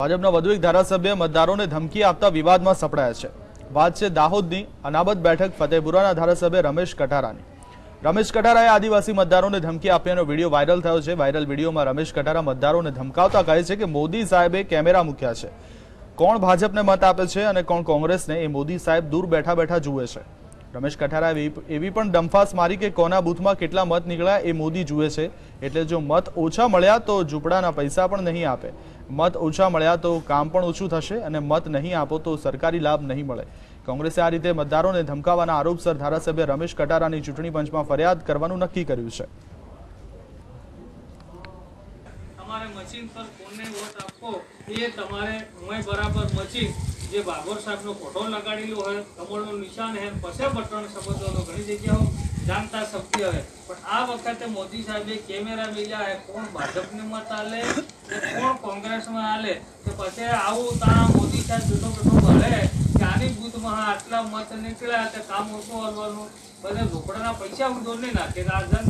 ભાજપના વધુ એક ધારાસભ્ય મતદારોને ધમકી આપતા વિવાદમાં સપડાયા છે. વાત છે દાહોદની અનાબત બેઠક ફતેપુરાના ધારાસભ્ય રમેશ કટારાની રમેશ કટારાએ આદિવાસી મતદારોને ધમકી આપ્યાનો વીડિયો વાયરલ થયો છે. વાયરલ વિડીયોમાં રમેશ કટારા મતદારોને ધમકાવતા કહે છે કે મોદી સાહેબે કેમેરા મૂક્યા છે. કોણ ભાજપને મત આપે છે અને કોણ કોંગ્રેસને એ મોદી સાહેબ દૂર બેઠા બેઠા જુએ છે. રમેશ કઠારાએ એવી- એવી પણ ડંફાસ મારી કે કોના બૂથમાં કેટલા મત નીકળ્યા એ મોદી જુએ છે. એટલે જો મત ઓછા મળ્યા તો ઝૂંપડાના પૈસા પણ નહીં આપે. મત ઓછા મળ્યા તો કામ પણ ઓછું થશે અને મત નહીં આપો તો સરકારી લાભ નહીં મળે. કોંગ્રેસે આ રીતે મતદારોને ધમકાવવાના આરોપસર ધારાસભ્ય રમેશ કટારાની ચૂંટણી પંચમાં ફરિયાદ કરવાનું નક્કી કર્યું છે. તમારે મશીન પર કોને ફોટો લગાડેલો હોય, કમળનું નિશાન હે પછી બટન સમજવાનો ઘણી જગ્યાઓ જાણતા શક્તિ હોય પણ આ વખતે મોદી સાહેબે કેમેરા મેલ્યા હે, કોણ ભાજપને મત આલે કે કોણ કોંગ્રેસમાં આલે? કે પછી આવું તારા મોદી સાહેબ બેઠો બેઠો ભલે કે આની બૂથમાં આટલા મત નીકળ્યા, તે કામ ઓછું કરવાનું બધા ઝોપડાના પૈસા ઉડો નહીં નાખે, આ જન